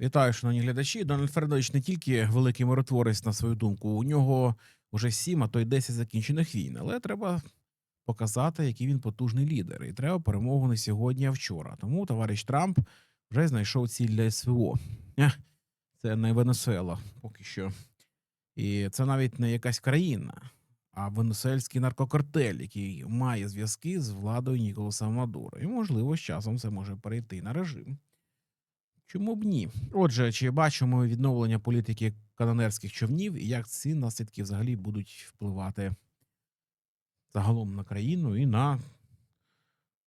Вітаю, шановні глядачі. Дональд Фредович не тільки великий миротворець, на свою думку, у нього вже сім, а то й 10 закінчених війн. Але треба показати, який він потужний лідер. І треба перемогу не сьогодні, а вчора. Тому товариш Трамп вже знайшов ціль для СВО. Це не Венесуела поки що. І це навіть не якась країна, а венесуельський наркокартель, який має зв'язки з владою Ніколаса Мадуро. І, можливо, з часом це може перейти на режим. Чому б ні? Отже, чи бачимо відновлення політики канонерських човнів і як ці наслідки взагалі будуть впливати загалом на країну і на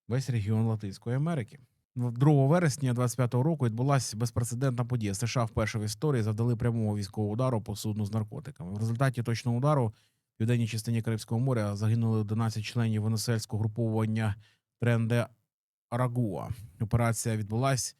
весь регіон Латинської Америки? 2 вересня 25-го року відбулася безпрецедентна подія. США вперше в історії завдали прямого військового удару по судну з наркотиками. В результаті точного удару в південній частині Карибського моря загинули 11 членів венесуельського груповання Тренде Арагуа. Операція відбулася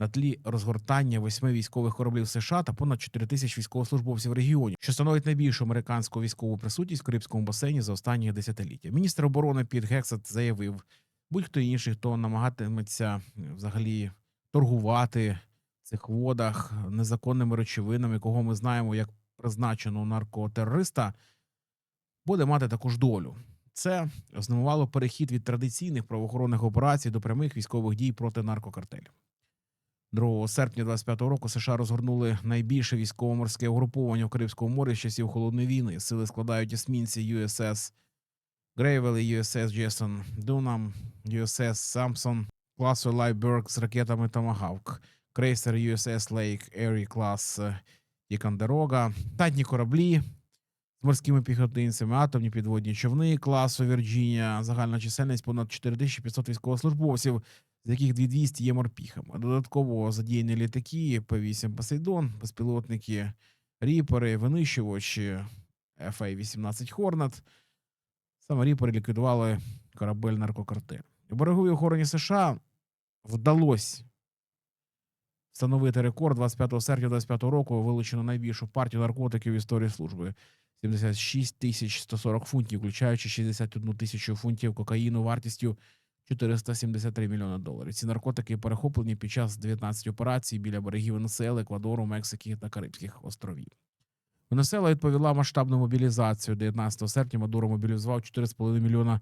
на тлі розгортання восьми військових кораблів США та понад 4 тисяч військовослужбовців в регіоні, що становить найбільшу американську військову присутність в Карибському басейні за останні десятиліття. Міністр оборони Піт Гексет заявив, будь-хто інший, хто намагатиметься взагалі торгувати в цих водах незаконними речовинами, кого ми знаємо як призначеного наркотерориста, буде мати таку ж долю. Це ознаменувало перехід від традиційних правоохоронних операцій до прямих військових дій проти наркокартелів. 2 серпня 25-го року США розгорнули найбільше військово-морське угруповання в Карибському морі з часів холодної війни. Сили складають есмінці USS Грейвел і USS Джесон Дунам, USS Самсон, класу Лайберг з ракетами Томагавк, крейсер USS Lake Erie клас Тікандерога, татні кораблі з морськими піхотинцями, атомні підводні човни класу Вірджинія, загальна чисельність понад 4500 військовослужбовців, з яких 2200 є морпіхами. Додатково задіяні літаки П-8 Посейдон, безпілотники Ріпери, винищувачі FA-18 Хорнет. Саме Ріпери ліквідували корабель наркокартель. У береговій охороні США вдалося встановити рекорд 25 серпня 25 року. Вилучено найбільшу партію наркотиків в історії служби. 76 тисяч 140 фунтів, включаючи 61 тисячу фунтів кокаїну вартістю 473 мільйони доларів. Ці наркотики перехоплені під час 19 операцій біля берегів Венесуели, Еквадору, Мексики та Карибських островів. Венесуела відповіла масштабну мобілізацію. 19 серпня Мадуро мобілізував 4,5 мільйона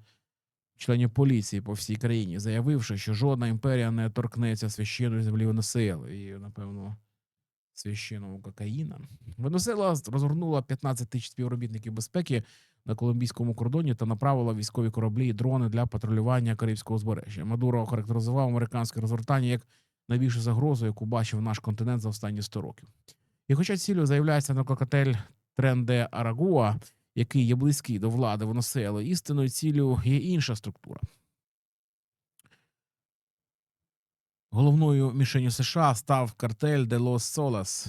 членів поліції по всій країні, заявивши, що жодна імперія не торкнеться священної землі Венесуели. І, напевно, священного кокаїна. Венесуела розгорнула 15 тисяч співробітників безпеки на колумбійському кордоні та направила військові кораблі і дрони для патрулювання Карибського узбережжя. Мадуро охарактеризував американське розгортання як найбільшу загрозу, яку бачив наш континент за останні 100 років. І хоча цілею заявляється наркокотель Тренде Арагуа, який є близький до влади Венесуели, істинною цілею є інша структура. Головною мішенью США став картель де Лос Солас,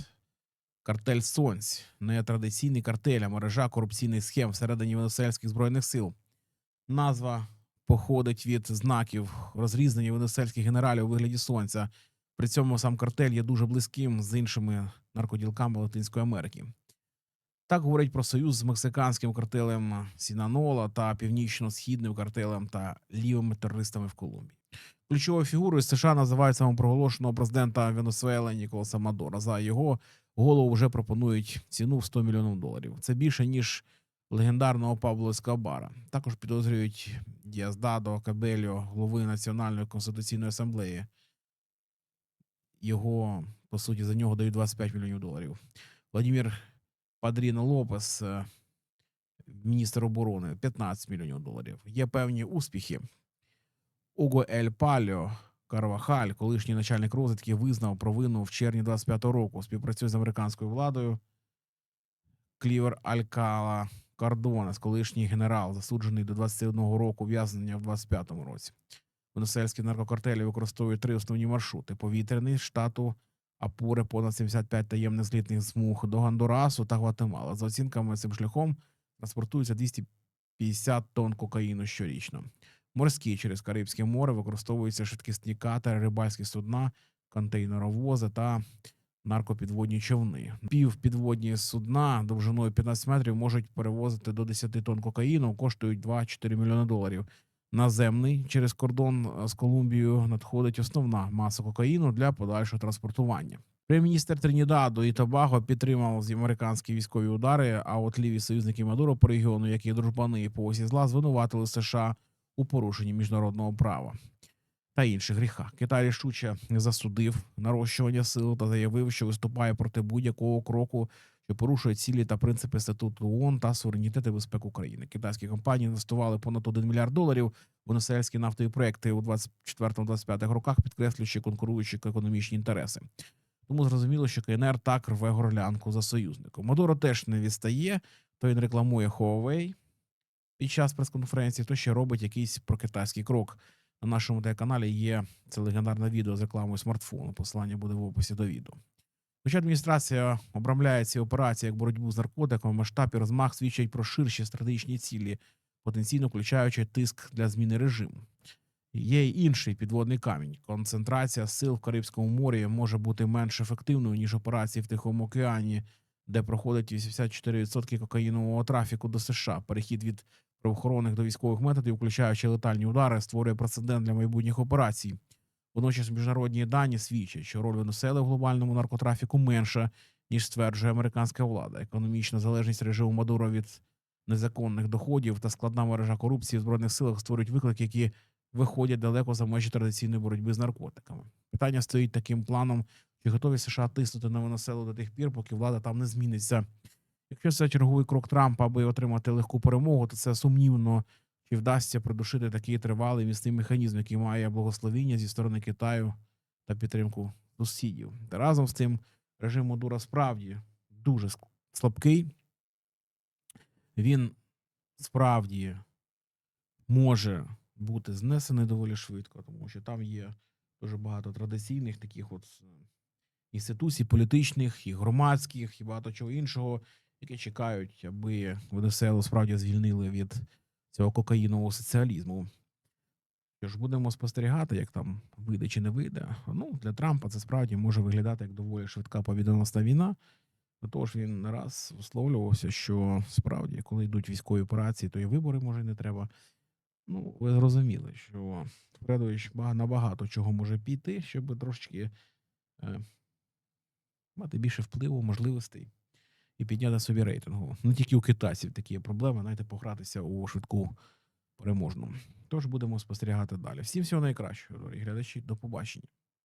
картель Сонць, не традиційний картель, а мережа корупційних схем всередині венесуельських збройних сил. Назва походить від знаків розрізнення венесуельських генералів у вигляді сонця. При цьому сам картель є дуже близьким з іншими наркоділками Латинської Америки. Так говорять про союз з мексиканським картелем Сінанола та північно-східним картелем та лівими терористами в Колумбії. Ключовою фігурою США називають самопроголошеного президента Венесуели Ніколаса Мадора. За його голову вже пропонують ціну в 100 мільйонів доларів. Це більше ніж легендарного Пабло Ескобара. Також підозрюють Діаздадо Кабельо, голови Національної конституційної асамблеї. Його по суті за нього дають 25 мільйонів доларів. Владимир Падріно Лопес, е, міністр оборони, 15 мільйонів доларів. Є певні успіхи. Уго Ель Пальо Карвахаль, колишній начальник розвідки, визнав провину в червні 25-го року. Співпрацює з американською владою. Клівер Алькала Кардонес, колишній генерал, засуджений до 21 року ув'язнення в 25-му році. Венесуельські наркокартелі використовують три основні маршрути: повітряний штату Апуре, понад 75 таємних злітних смуг до Гондурасу та Гватемала. За оцінками цим шляхом транспортується 250 тонн кокаїну щорічно. Морські через Карибське море використовуються швидкісні катери, рибальські судна, контейнеровози та наркопідводні човни. Півпідводні судна довжиною 15 метрів можуть перевозити до 10 тонн кокаїну, коштують 2-4 мільйони доларів. Наземний через кордон е, з Колумбією надходить основна маса кокаїну для подальшого транспортування. Прем'єр-міністр Тринідаду і Тобаго підтримав з- американські військові удари, а от ліві союзники Мадуро по регіону, які дружбани по осі зла, звинуватили США у порушенні міжнародного права та інших гріхах. Китай рішуче засудив нарощування сил та заявив, що виступає проти будь-якого кроку, що порушує цілі та принципи статуту ООН та суверенітет і безпеку України. Китайські компанії інвестували понад 1 мільярд доларів у населянські нафтові проекти у 24-25 роках, підкреслюючи конкуруючі економічні інтереси. Тому зрозуміло, що КНР так рве горлянку за союзником. Мадуро теж не відстає, то він рекламує Huawei під час прес-конференції, то ще робить якийсь прокитайський крок. На нашому телеканалі є це легендарне відео з рекламою смартфону. Посилання буде в описі до відео. Хоча адміністрація обрамляє ці операції як боротьбу з наркотиками, масштаб і розмах свідчать про ширші стратегічні цілі, потенційно включаючи тиск для зміни режиму. Є й інший підводний камінь. Концентрація сил в Карибському морі може бути менш ефективною ніж операції в Тихому океані, де проходить 84% кокаїнового трафіку до США. Перехід від правоохоронних до військових методів, включаючи летальні удари, створює прецедент для майбутніх операцій. Водночас міжнародні дані свідчать, що роль Венесуели в глобальному наркотрафіку менша, ніж стверджує американська влада. Економічна залежність режиму Мадуро від незаконних доходів та складна мережа корупції в збройних силах створюють виклики, які виходять далеко за межі традиційної боротьби з наркотиками. Питання стоїть таким планом, чи готові США тиснути на Венесуелу до тих пір, поки влада там не зміниться. Якщо це черговий крок Трампа, аби отримати легку перемогу, то це сумнівно, чи вдасться придушити такий тривалий міцний механізм, який має благословіння зі сторони Китаю та підтримку сусідів. Та разом з тим режим Мадура справді дуже слабкий. Він справді може бути знесений доволі швидко, тому що там є дуже багато традиційних таких от е, інституцій, політичних і громадських, і багато чого іншого, які чекають, аби Венесуелу справді звільнили від цього кокаїнового соціалізму. Що ж будемо спостерігати, як там вийде чи не вийде. Ну, для Трампа це справді може виглядати як доволі швидка побідоносна війна. До того ж, він не раз висловлювався, що справді, коли йдуть військові операції, то і вибори може не треба. Ну, ви зрозуміли, що Фредович набагато чого може піти, щоб трошечки е, мати більше впливу, можливостей і підняти собі рейтингу. Не тільки у китайців такі є проблеми, знаєте, погратися у швидку переможну. Тож будемо спостерігати далі. Всім всього найкращого, дорогі глядачі. До побачення.